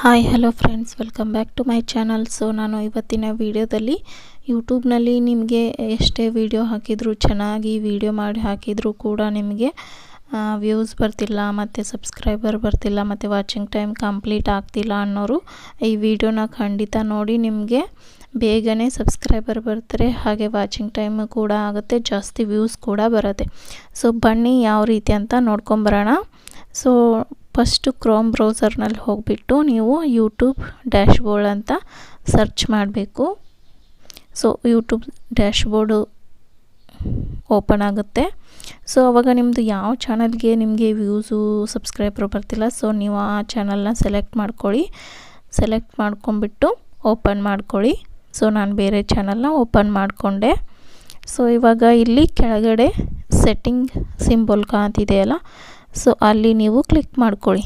Hi, hello friends, welcome back to my channel. So, ನಾನು ಇವತ್ತಿನ ವಿಡಿಯೋದಲ್ಲಿ ಯೂಟ್ಯೂಬ್ನಲ್ಲಿ ನಿಮಗೆ ಎಷ್ಟೇ ವಿಡಿಯೋ ಹಾಕಿದರೂ, ಚೆನ್ನಾಗಿ ವಿಡಿಯೋ ಮಾಡಿ ಹಾಕಿದರೂ ಕೂಡ ನಿಮಗೆ ವ್ಯೂಸ್ ಬರ್ತಿಲ್ಲ, ಮತ್ತು ಸಬ್ಸ್ಕ್ರೈಬರ್ ಬರ್ತಿಲ್ಲ, ಮತ್ತು ವಾಚಿಂಗ್ ಟೈಮ್ ಕಂಪ್ಲೀಟ್ ಆಗ್ತಿಲ್ಲ ಅನ್ನೋರು ಈ ವಿಡಿಯೋನ ಖಂಡಿತ ನೋಡಿ, ನಿಮಗೆ ಬೇಗನೆ ಸಬ್ಸ್ಕ್ರೈಬರ್ ಬರ್ತಾರೆ, ಹಾಗೆ ವಾಚಿಂಗ್ ಟೈಮ್ ಕೂಡ ಆಗುತ್ತೆ, ಜಾಸ್ತಿ ವ್ಯೂಸ್ ಕೂಡ ಬರುತ್ತೆ. ಸೊ, ಬನ್ನಿ ಯಾವ ರೀತಿ ಅಂತ ನೋಡ್ಕೊಂಬರೋಣ. ಸೊ ಫಸ್ಟು ಕ್ರೋಮ್ ಬ್ರೌಸರ್ನಲ್ಲಿ ಹೋಗಿಬಿಟ್ಟು ನೀವು ಯೂಟ್ಯೂಬ್ ಡ್ಯಾಶ್ಬೋರ್ಡ್ ಅಂತ ಸರ್ಚ್ ಮಾಡಬೇಕು. ಸೊ, ಯೂಟ್ಯೂಬ್ ಡ್ಯಾಶ್ಬೋರ್ಡು ಓಪನ್ ಆಗುತ್ತೆ. ಸೊ, ಅವಾಗ ನಿಮ್ಮದು ಯಾವ ಚಾನಲ್ಗೆ ನಿಮಗೆ ವ್ಯೂಸು, ಸಬ್ಸ್ಕ್ರೈಬರು ಬರ್ತಿಲ್ಲ, ಸೊ, ನೀವು ಆ ಚಾನಲ್ನ ಸೆಲೆಕ್ಟ್ ಮಾಡ್ಕೊಳ್ಳಿ. ಸೆಲೆಕ್ಟ್ ಮಾಡ್ಕೊಂಬಿಟ್ಟು ಓಪನ್ ಮಾಡ್ಕೊಳ್ಳಿ. ಸೊ, ನಾನು ಬೇರೆ ಚಾನಲ್ನ ಓಪನ್ ಮಾಡಿಕೊಂಡೆ. ಸೊ, ಇವಾಗ ಇಲ್ಲಿ ಕೆಳಗಡೆ ಸೆಟ್ಟಿಂಗ್ ಸಿಂಬಲ್ ಕಾಣ್ತಿದೆಯಲ್ಲ ಸೊ ಅಲ್ಲಿ ನೀವು ಕ್ಲಿಕ್ ಮಾಡ್ಕೊಳ್ಳಿ.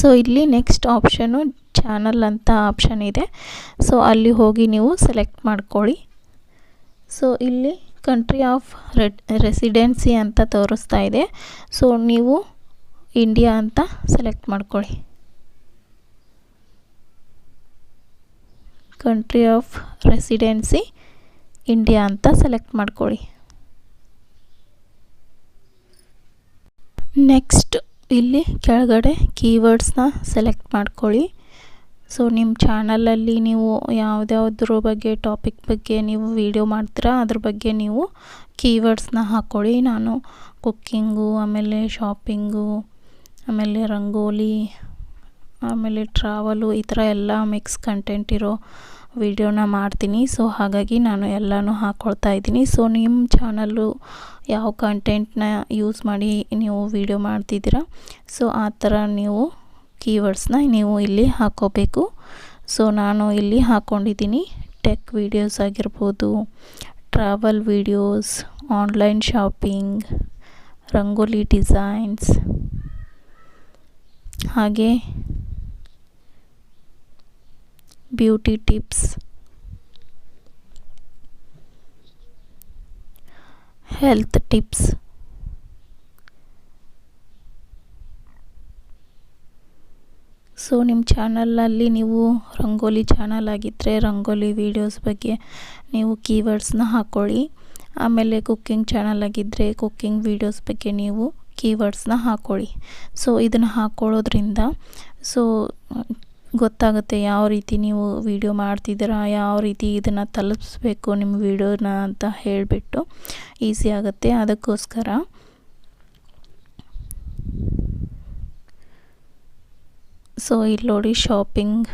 ಸೊ ಇಲ್ಲಿ ನೆಕ್ಸ್ಟ್ ಆಪ್ಷನು ಚಾನಲ್ ಅಂತ ಆಪ್ಷನ್ ಇದೆ. ಸೊ ಅಲ್ಲಿ ಹೋಗಿ ನೀವು ಸೆಲೆಕ್ಟ್ ಮಾಡ್ಕೊಳ್ಳಿ. ಸೊ ಇಲ್ಲಿ ಕಂಟ್ರಿ ಆಫ್ ರೆಸಿಡೆನ್ಸಿ ಅಂತ ತೋರಿಸ್ತಾ ಇದೆ. ಸೊ ನೀವು ಇಂಡಿಯಾ ಅಂತ ಸೆಲೆಕ್ಟ್ ಮಾಡ್ಕೊಳ್ಳಿ. ಕಂಟ್ರಿ ಆಫ್ ರೆಸಿಡೆನ್ಸಿ ಇಂಡಿಯಾ ಅಂತ ಸೆಲೆಕ್ಟ್ ಮಾಡ್ಕೊಳ್ಳಿ. ನೆಕ್ಸ್ಟ್ ಇಲ್ಲಿ ಕೆಳಗಡೆ ಕೀವರ್ಡ್ಸ್ನ ಸೆಲೆಕ್ಟ್ ಮಾಡ್ಕೊಳ್ಳಿ. ಸೊ ನಿಮ್ಮ ಚಾನಲಲ್ಲಿ ನೀವು ಯಾವುದ್ಯಾವುದ್ರ ಬಗ್ಗೆ ಟಾಪಿಕ್ ಬಗ್ಗೆ ನೀವು ವಿಡಿಯೋ ಮಾಡ್ತೀರಾ, ಅದ್ರ ಬಗ್ಗೆ ನೀವು ಕೀವರ್ಡ್ಸ್ನ ಹಾಕ್ಕೊಳ್ಳಿ ನಾನು ಕುಕ್ಕಿಂಗು ಆಮೇಲೆ ಶಾಪಿಂಗು ಆಮೇಲೆ ರಂಗೋಲಿ, ಆಮೇಲೆ ಟ್ರಾವಲು ಈ ಥರ ಎಲ್ಲ ಮಿಕ್ಸ್ ಕಂಟೆಂಟ್ ಇರೋ ವಿಡಿಯೋನ ಮಾಡ್ತೀನಿ. ಸೊ ಹಾಗಾಗಿ ನಾನು ಎಲ್ಲನೂ ಹಾಕ್ಕೊಳ್ತಾ ಇದ್ದೀನಿ. ಸೊ ನಿಮ್ಮ ಚಾನಲ್ಲು ಯಾವ ಕಂಟೆಂಟ್ನ ಯೂಸ್ ಮಾಡಿ ನೀವು ವಿಡಿಯೋ ಮಾಡ್ತಿದ್ದೀರಾ? ಸೊ ಆ ಥರ ನೀವು ಕೀವರ್ಡ್ಸ್ನ ನೀವು ಇಲ್ಲಿ ಹಾಕ್ಕೋಬೇಕು ಸೊ ನಾನು ಇಲ್ಲಿ ಹಾಕ್ಕೊಂಡಿದ್ದೀನಿ ಟೆಕ್ ವೀಡಿಯೋಸ್ ಆಗಿರ್ಬೋದು travel videos online shopping rangoli designs ಹಾಗೆ beauty tips health tips so ನಿಮ್ಮ ಚಾನಲಲ್ಲಿ ನೀವು ರಂಗೋಲಿ ಚಾನಲ್ ಆಗಿದ್ದರೆ ರಂಗೋಲಿ ವೀಡಿಯೋಸ್ ಬಗ್ಗೆ ನೀವು ಕೀವರ್ಡ್ಸ್ನ ಹಾಕ್ಕೊಳ್ಳಿ ಆಮೇಲೆ ಕುಕ್ಕಿಂಗ್ ಚಾನಲ್ ಆಗಿದ್ದರೆ ಕುಕ್ಕಿಂಗ್ ವೀಡಿಯೋಸ್ ಬಗ್ಗೆ ನೀವು ಕೀವರ್ಡ್ಸ್ನ ಹಾಕ್ಕೊಳ್ಳಿ ಸೊ ಇದನ್ನು ಹಾಕ್ಕೊಳ್ಳೋದ್ರಿಂದ ಸೊ ಗೊತ್ತಾಗುತ್ತೆ ಯಾವ ರೀತಿ ನೀವು ವಿಡಿಯೋ ಮಾಡ್ತಿದ್ದೀರಾ, ಯಾವ ರೀತಿ ಇದನ್ನು ತಲುಪಿಸ್ಬೇಕು ನಿಮ್ಮ ವಿಡಿಯೋನ ಅಂತ ಹೇಳಿಬಿಟ್ಟು ಈಸಿ ಆಗುತ್ತೆ. ಅದಕ್ಕೋಸ್ಕರ ಸೊ ಇಲ್ಲಿ ನೋಡಿ ಶಾಪಿಂಗ್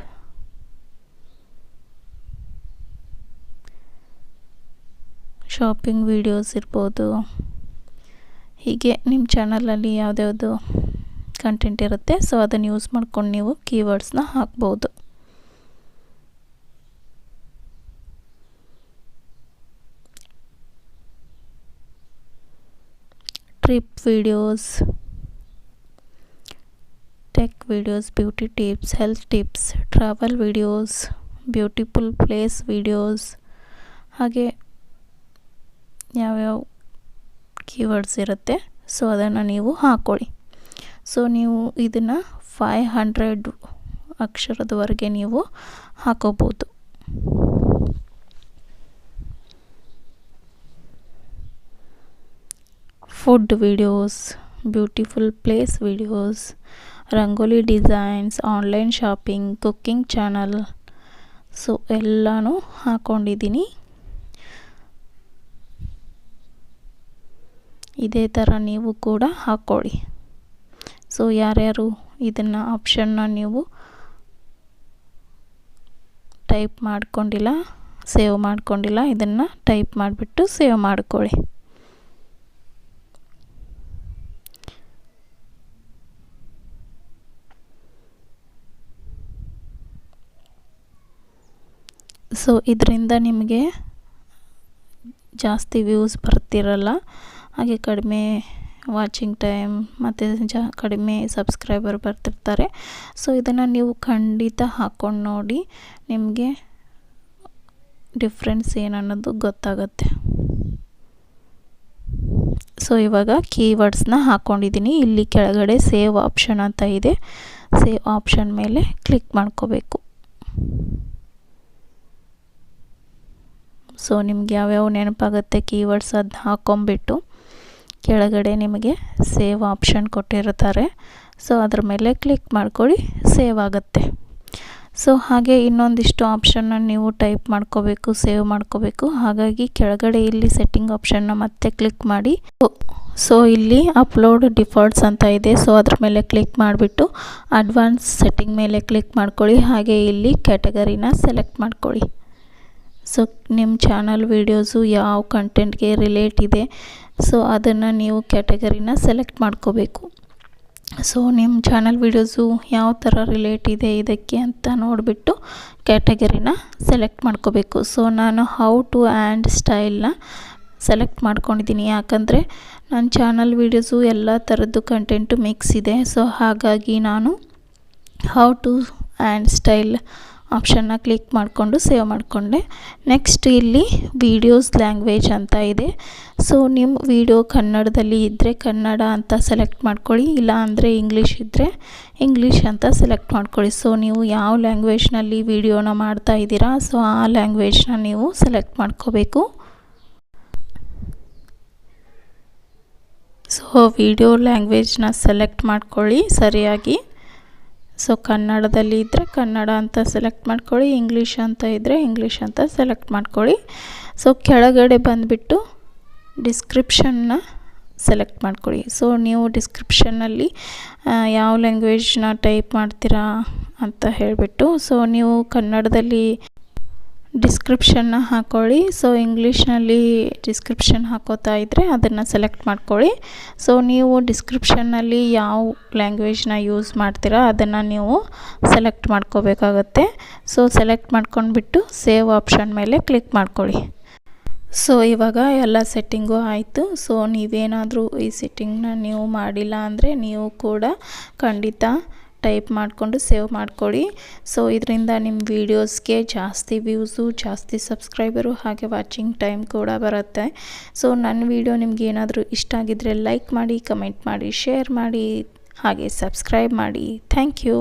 ಶಾಪಿಂಗ್ ವೀಡಿಯೋಸ್ ಇರ್ಬೋದು. ಹೀಗೆ ನಿಮ್ಮ ಚಾನಲಲ್ಲಿ ಯಾವುದ್ಯಾವುದು ಕಂಟೆಂಟ್ ಇರುತ್ತೆ ಸೊ ಅದನ್ನು ಯೂಸ್ ಮಾಡ್ಕೊಂಡು ನೀವು ಕೀವರ್ಡ್ಸ್ನ ಹಾಕ್ಬೋದು. Trip videos tech videos beauty tips health tips travel videos beautiful place videos ಹಾಗೆ ಯಾವ್ಯಾವ ಕೀವರ್ಡ್ಸ್ ಇರುತ್ತೆ ಸೊ ಅದನ್ನು ನೀವು ಹಾಕ್ಕೊಳ್ಳಿ ಸೊ ನೀವು ಇದನ್ನು ಫೈವ್ ಹಂಡ್ರೆಡ್ ಅಕ್ಷರದವರೆಗೆ ನೀವು ಹಾಕೋಬೋದು. Food videos beautiful place videos rangoli designs online shopping cooking channel so ಎಲ್ಲನೂ ಹಾಕ್ಕೊಂಡಿದ್ದೀನಿ ಇದೇ ಥರ ನೀವು ಕೂಡ ಹಾಕ್ಕೊಳ್ಳಿ ಸೊ ಯಾರ್ಯಾರು ಇದನ್ನು ಆಪ್ಷನ್ನ ನೀವು ಟೈಪ್ ಮಾಡ್ಕೊಂಡಿಲ್ಲ ಸೇವ್ ಮಾಡ್ಕೊಂಡಿಲ್ಲ, ಇದನ್ನು ಟೈಪ್ ಮಾಡಿಬಿಟ್ಟು ಸೇವ್ ಮಾಡ್ಕೊಳ್ಳಿ. ಸೊ ಇದರಿಂದ ನಿಮಗೆ ಜಾಸ್ತಿ ವ್ಯೂಸ್ ಬರ್ತಿರಲ್ಲ, ಹಾಗೆ ಕಡಿಮೆ ವಾಚಿಂಗ್ ಟೈಮ್ ಮತ್ತು ಜ ಕಡಿಮೆ ಸಬ್ಸ್ಕ್ರೈಬರ್ ಬರ್ತಿರ್ತಾರೆ. ಸೊ ಇದನ್ನು ನೀವು ಖಂಡಿತ ಹಾಕ್ಕೊಂಡು ನೋಡಿ ನಿಮಗೆ ಡಿಫ್ರೆನ್ಸ್ ಏನನ್ನೋದು ಗೊತ್ತಾಗುತ್ತೆ. ಸೊ ಇವಾಗ ಕೀವರ್ಡ್ಸ್ನ ಹಾಕ್ಕೊಂಡಿದ್ದೀನಿ ಇಲ್ಲಿ ಕೆಳಗಡೆ ಸೇವ್ ಆಪ್ಷನ್ ಅಂತ ಇದೆ. ಸೇವ್ ಆಪ್ಷನ್ ಮೇಲೆ ಕ್ಲಿಕ್ ಮಾಡ್ಕೋಬೇಕು. ಸೊ ನಿಮ್ಗೆ ಯಾವ್ಯಾವ ನೆನಪಾಗುತ್ತೆ ಕೀವರ್ಡ್ಸ್ ಅದನ್ನ ಹಾಕ್ಕೊಂಬಿಟ್ಟು ಕೆಳಗಡೆ ನಿಮಗೆ ಸೇವ್ ಆಪ್ಷನ್ ಕೊಟ್ಟಿರ್ತಾರೆ ಸೊ ಅದ್ರ ಮೇಲೆ ಕ್ಲಿಕ್ ಮಾಡ್ಕೊಳ್ಳಿ, ಸೇವ್ ಆಗುತ್ತೆ. ಸೊ ಹಾಗೆ ಇನ್ನೊಂದಿಷ್ಟು ಆಪ್ಷನ್ನ ನೀವು ಟೈಪ್ ಮಾಡ್ಕೋಬೇಕು, ಸೇವ್ ಮಾಡ್ಕೋಬೇಕು. ಹಾಗಾಗಿ ಕೆಳಗಡೆ ಇಲ್ಲಿ ಸೆಟ್ಟಿಂಗ್ ಆಪ್ಷನ್ನ ಮತ್ತೆ ಕ್ಲಿಕ್ ಮಾಡಿ. ಸೊ ಇಲ್ಲಿ ಅಪ್ಲೋಡ್ ಡಿಫಾಲ್ಟ್ಸ್ ಅಂತ ಇದೆ. ಸೊ ಅದ್ರ ಮೇಲೆ ಕ್ಲಿಕ್ ಮಾಡಿಬಿಟ್ಟು ಅಡ್ವಾನ್ಸ್ ಸೆಟ್ಟಿಂಗ್ ಮೇಲೆ ಕ್ಲಿಕ್ ಮಾಡ್ಕೊಳ್ಳಿ. ಹಾಗೆ ಇಲ್ಲಿ ಕ್ಯಾಟಗರಿನ ಸೆಲೆಕ್ಟ್ ಮಾಡ್ಕೊಳ್ಳಿ. ಸೊ ನಿಮ್ಮ ಚಾನಲ್ ವೀಡಿಯೋಸು ಯಾವ ಕಂಟೆಂಟ್ಗೆ ರಿಲೇಟ್ ಇದೆ, ಸೊ ಅದನ್ನು ನೀವು ಕ್ಯಾಟಗರಿನ ಸೆಲೆಕ್ಟ್ ಮಾಡ್ಕೋಬೇಕು. ಸೊ ನಿಮ್ಮ ಚಾನಲ್ ವೀಡಿಯೋಸು ಯಾವ ಥರ ರಿಲೇಟ್ ಇದೆ ಇದಕ್ಕೆ ಅಂತ ನೋಡಿಬಿಟ್ಟು ಕ್ಯಾಟಗರಿನ ಸೆಲೆಕ್ಟ್ ಮಾಡ್ಕೋಬೇಕು. ಸೊ ನಾನು ಹೌ ಟು ಆ್ಯಂಡ್ ಸ್ಟೈಲ್ನ ಸೆಲೆಕ್ಟ್ ಮಾಡ್ಕೊಂಡಿದ್ದೀನಿ. ಯಾಕಂದರೆ ನನ್ನ ಚಾನಲ್ ವೀಡಿಯೋಸು ಎಲ್ಲ ಥರದ್ದು ಕಂಟೆಂಟು ಮಿಕ್ಸ್ ಇದೆ. ಸೊ ಹಾಗಾಗಿ ನಾನು ಹೌ ಟು ಆ್ಯಂಡ್ ಸ್ಟೈಲ್ ಆಪ್ಷನ್ನ ಕ್ಲಿಕ್ ಮಾಡಿಕೊಂಡು ಸೇವ್ ಮಾಡಿಕೊಂಡೆ. ನೆಕ್ಸ್ಟ್ ಇಲ್ಲಿ ವೀಡಿಯೋಸ್ ಲ್ಯಾಂಗ್ವೇಜ್ ಅಂತ ಇದೆ. ಸೊ ನಿಮ್ಮ ವಿಡಿಯೋ ಕನ್ನಡದಲ್ಲಿ ಇದ್ದರೆ ಕನ್ನಡ ಅಂತ ಸೆಲೆಕ್ಟ್ ಮಾಡ್ಕೊಳ್ಳಿ, ಇಲ್ಲ ಅಂದರೆ ಇಂಗ್ಲೀಷ್ ಇದ್ದರೆ ಇಂಗ್ಲೀಷ್ ಅಂತ ಸೆಲೆಕ್ಟ್ ಮಾಡ್ಕೊಳ್ಳಿ. ಸೊ ನೀವು ಯಾವ ಲ್ಯಾಂಗ್ವೇಜ್ನಲ್ಲಿ ವೀಡಿಯೋನ ಮಾಡ್ತಾ ಇದ್ದೀರಾ ಸೊ ಆ ಲ್ಯಾಂಗ್ವೇಜ್ನ ನೀವು ಸೆಲೆಕ್ಟ್ ಮಾಡ್ಕೋಬೇಕು. ಸೊ ವಿಡಿಯೋ ಲ್ಯಾಂಗ್ವೇಜ್ನ ಸೆಲೆಕ್ಟ್ ಮಾಡ್ಕೊಳ್ಳಿ, ಸರಿಯಾಗಿ. ಸೊ ಕನ್ನಡದಲ್ಲಿ ಇದ್ದರೆ ಕನ್ನಡ ಅಂತ ಸೆಲೆಕ್ಟ್ ಮಾಡ್ಕೊಳ್ಳಿ ಇಂಗ್ಲೀಷ್ ಅಂತ ಇದ್ದರೆ ಇಂಗ್ಲೀಷ್ ಅಂತ ಸೆಲೆಕ್ಟ್ ಮಾಡ್ಕೊಳ್ಳಿ. ಸೊ ಕೆಳಗಡೆ ಬಂದುಬಿಟ್ಟು ಡಿಸ್ಕ್ರಿಪ್ಷನ್ನ ಸೆಲೆಕ್ಟ್ ಮಾಡ್ಕೊಳ್ಳಿ. ಸೊ ನೀವು ಡಿಸ್ಕ್ರಿಪ್ಷನ್ನಲ್ಲಿ ಯಾವ ಲ್ಯಾಂಗ್ವೇಜ್ನ ಟೈಪ್ ಮಾಡ್ತೀರಾ ಅಂತ ಹೇಳಿಬಿಟ್ಟು ಸೊ ನೀವು ಕನ್ನಡದಲ್ಲಿ ಡಿಸ್ಕ್ರಿಪ್ಷನ್ನ ಹಾಕ್ಕೊಳ್ಳಿ ಸೊ ಇಂಗ್ಲೀಷ್ನಲ್ಲಿ ಡಿಸ್ಕ್ರಿಪ್ಷನ್ ಹಾಕೋತಾ ಇದ್ದರೆ ಅದನ್ನು ಸೆಲೆಕ್ಟ್ ಮಾಡ್ಕೊಳ್ಳಿ. ಸೊ ನೀವು ಡಿಸ್ಕ್ರಿಪ್ಷನ್ನಲ್ಲಿ ಯಾವ ಲ್ಯಾಂಗ್ವೇಜ್ನ ಯೂಸ್ ಮಾಡ್ತೀರಾ ಅದನ್ನು ನೀವು ಸೆಲೆಕ್ಟ್ ಮಾಡ್ಕೋಬೇಕಾಗತ್ತೆ. ಸೊ ಸೆಲೆಕ್ಟ್ ಮಾಡ್ಕೊಂಡ್ಬಿಟ್ಟು ಸೇವ್ ಆಪ್ಷನ್ ಮೇಲೆ ಕ್ಲಿಕ್ ಮಾಡ್ಕೊಳ್ಳಿ. ಸೊ ಇವಾಗ ಎಲ್ಲ ಸೆಟ್ಟಿಂಗು ಆಯಿತು. ಸೊ ನೀವೇನಾದರೂ ಈ ಸೆಟ್ಟಿಂಗ್ನ ನೀವು ಮಾಡಿಲ್ಲ ಅಂದರೆ ನೀವು ಕೂಡ ಖಂಡಿತ ಟೈಪ್ ಮಾಡಿಕೊಂಡು ಸೇವ್ ಮಾಡ್ಕೊಳ್ಳಿ. ಸೊ ಇದರಿಂದ ನಿಮ್ಮ ವೀಡಿಯೋಸ್ಗೆ ಜಾಸ್ತಿ ವ್ಯೂಸು ಜಾಸ್ತಿ ಸಬ್ಸ್ಕ್ರೈಬರು ಹಾಗೆ ವಾಚಿಂಗ್ ಟೈಮ್ ಕೂಡ ಬರುತ್ತೆ. ಸೊ ನನ್ನ ವೀಡಿಯೋ ನಿಮ್ಗೆ ಏನಾದರೂ ಇಷ್ಟ ಆಗಿದ್ದರೆ ಲೈಕ್ ಮಾಡಿ ಕಮೆಂಟ್ ಮಾಡಿ ಶೇರ್ ಮಾಡಿ, ಹಾಗೆ ಸಬ್ಸ್ಕ್ರೈಬ್ ಮಾಡಿ. Thank you